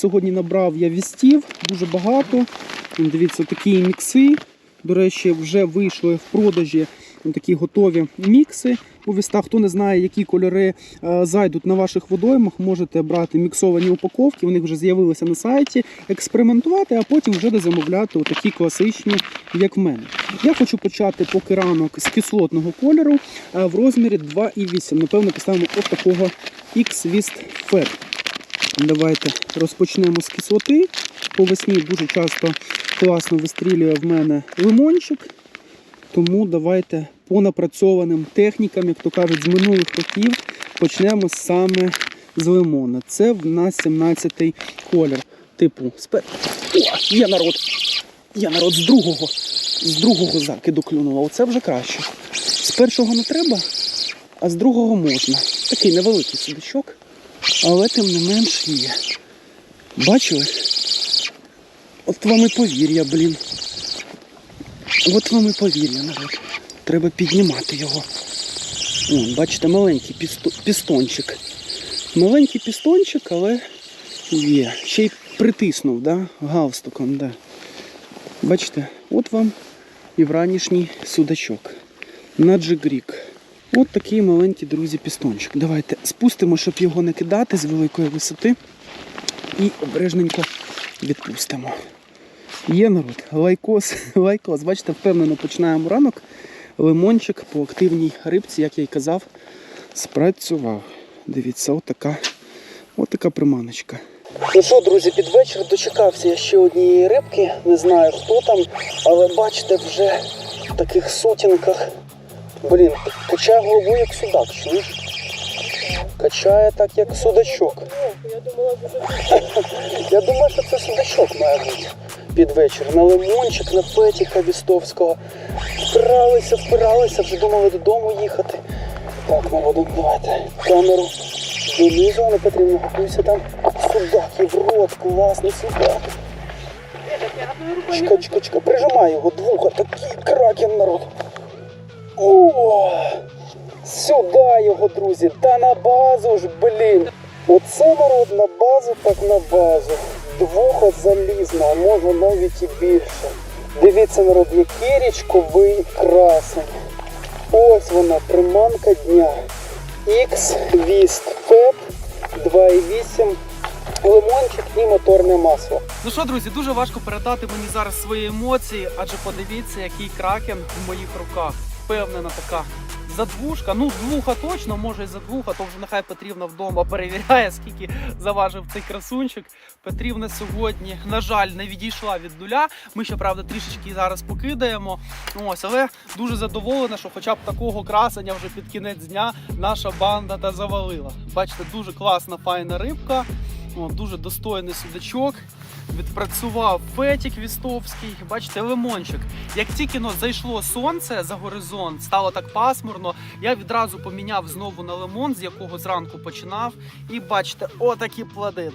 сьогодні набрав я вістів, дуже багато. Дивіться, такі мікси. До речі, вже вийшли в продажі такі готові мікси у вістах. Хто не знає, які кольори е, зайдуть на ваших водоймах, можете брати міксовані упаковки. Вони вже з'явилися на сайті, експериментувати, а потім вже замовляти такі класичні, як в мене. Я хочу почати поки ранок з кислотного кольору е, в розмірі 2,8. Напевно, поставимо от такого X-Wist Fat. Давайте розпочнемо з кислоти. По весні дуже часто класно вистрілює в мене лимончик. Тому давайте по напрацьованим технікам, як то кажуть, з минулих років почнемо саме з лимона. Це в нас 17-й колір. Типу, спе... О, є народ. Є народ з другого. З другого закиду клюнуло. Оце вже краще. З першого не треба, а з другого можна. Такий невеликий судачок, але тим не менш є. Бачили? От вам і повір'я, блін. От вам і повір'я, народ. Треба піднімати його. О, бачите, маленький пісто... пістончик. Маленький пістончик, але є. Ще й притиснув, да? галстуком, да. Бачите, от вам і вранішній судачок. На джигрік. От такий маленький, друзі, пістончик. Давайте спустимо, щоб його не кидати з великої висоти. І обережненько відпустимо. Є народ, лайкос, лайкос. Бачите, впевнено починаємо ранок. Лимончик по активній рибці, як я й казав, спрацював. Дивіться, отака, отака приманочка. Ну що, друзі, під вечір дочекався я ще однієї рибки. Не знаю хто там, але бачите, вже в таких сутінках. Блін, качає голову як судак, чуєш? Качає так, як судачок. Я думаю, що це судачок має бути під вечір. На лимончик, на петіха Вістовського. Впиралися, впиралися, вже думали додому їхати. Так, молодок, давайте камеру долізу, не потрібно готуйся там. Судак і в рот, класний судак. Чка, чка, чка, прижимай його двуха, такий кракен народ. О! Сюди його, друзі, та на базу ж, блін. Оце народ на базу, так на базу. Двоха залізна, а може навіть і більше. Дивіться, народ, який річковий красень. Ось вона, приманка дня. X Віст Феп 2,8 лимончик і моторне масло. Ну що, друзі, дуже важко передати мені зараз свої емоції, адже подивіться, який кракен в моїх руках. Впевнена така задвушка. Ну, двуха точно, може і задвуха, то вже нехай Петрівна вдома перевіряє, скільки заважив цей красунчик. Петрівна сьогодні, на жаль, не відійшла від нуля. Ми ще правда трішечки зараз покидаємо. Ось, але дуже задоволена, що хоча б такого красення вже під кінець дня наша банда та завалила. Бачите, дуже класна, файна рибка. О, дуже достойний судачок. Відпрацював фетік вістовський. Бачите, лимончик. Як тільки ну, зайшло сонце за горизонт, стало так пасмурно. Я відразу поміняв знову на лимон, з якого зранку починав. І бачите, отакі плоди.